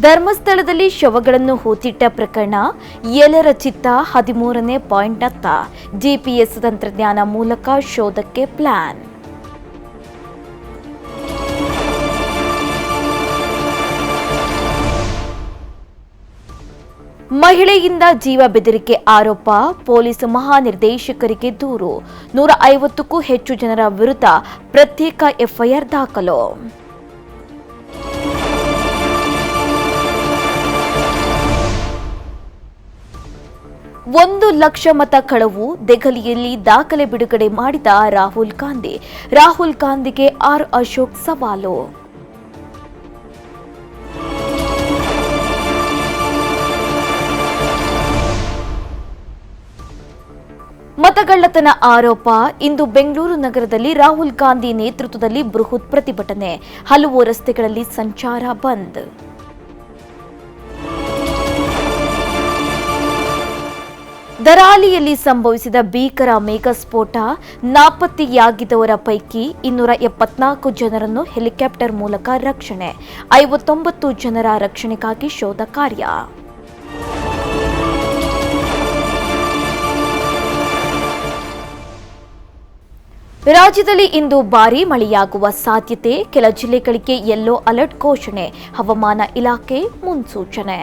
ಧರ್ಮಸ್ಥಳದಲ್ಲಿ ಶವಗಳನ್ನು ಹೂತಿಟ್ಟ ಪ್ರಕರಣ ಎಲ್ಲರ ಚಿತ್ತ ಹದಿಮೂರನೇ ಪಾಯಿಂಟ್ನತ್ತ ಜಿಪಿಎಸ್ ತಂತ್ರಜ್ಞಾನ ಮೂಲಕ ಶೋಧಕ್ಕೆ ಪ್ಲಾನ್. ಮಹಿಳೆಯಿಂದ ಜೀವ ಬೆದರಿಕೆ ಆರೋಪ, ಪೊಲೀಸ್ ಮಹಾನಿರ್ದೇಶಕರಿಗೆ ದೂರು. ನೂರ ಐವತ್ತಕ್ಕೂ ಹೆಚ್ಚು ಜನರ ವಿರುದ್ಧ ಪ್ರತ್ಯೇಕ ಎಫ್ಐಆರ್ ದಾಖಲು. ಒಂದು ಲಕ್ಷ ಮತ ಕಳವು ದೆಹಲಿಯಲ್ಲಿ ದಾಖಲೆ ಬಿಡುಗಡೆ ಮಾಡಿದ ರಾಹುಲ್ ಗಾಂಧಿ. ರಾಹುಲ್ ಗಾಂಧಿಗೆ ಆರ್ ಅಶೋಕ್ ಸವಾಲು. ಮತಗಳ್ಳತನ ಆರೋಪ, ಇಂದು ಬೆಂಗಳೂರು ನಗರದಲ್ಲಿ ರಾಹುಲ್ ಗಾಂಧಿ ನೇತೃತ್ವದಲ್ಲಿ ಬೃಹತ್ ಪ್ರತಿಭಟನೆ. ಹಲವು ರಸ್ತೆಗಳಲ್ಲಿ ಸಂಚಾರ ಬಂದ್. ದರಾಲಿಯಲ್ಲಿ ಸಂಭವಿಸಿದ ಭೀಕರ ಮೇಘಸ್ಫೋಟ ನಾಪತ್ತೆಯಾಗಿದ್ದವರ ಪೈಕಿ ಇನ್ನೂರ ಎಪ್ಪತ್ನಾಲ್ಕು ಜನರನ್ನು ಹೆಲಿಕಾಪ್ಟರ್ ಮೂಲಕ ರಕ್ಷಣೆ, ಐವತ್ತೊಂಬತ್ತು ಜನರ ರಕ್ಷಣೆಗಾಗಿ ಶೋಧ ಕಾರ್ಯ. ರಾಜ್ಯದಲ್ಲಿ ಇಂದು ಭಾರೀ ಮಳೆಯಾಗುವ ಸಾಧ್ಯತೆ, ಕೆಲ ಜಿಲ್ಲೆಗಳಿಗೆ ಯೆಲ್ಲೋ ಅಲರ್ಟ್ ಘೋಷಣೆ, ಹವಾಮಾನ ಇಲಾಖೆ ಮುನ್ಸೂಚನೆ.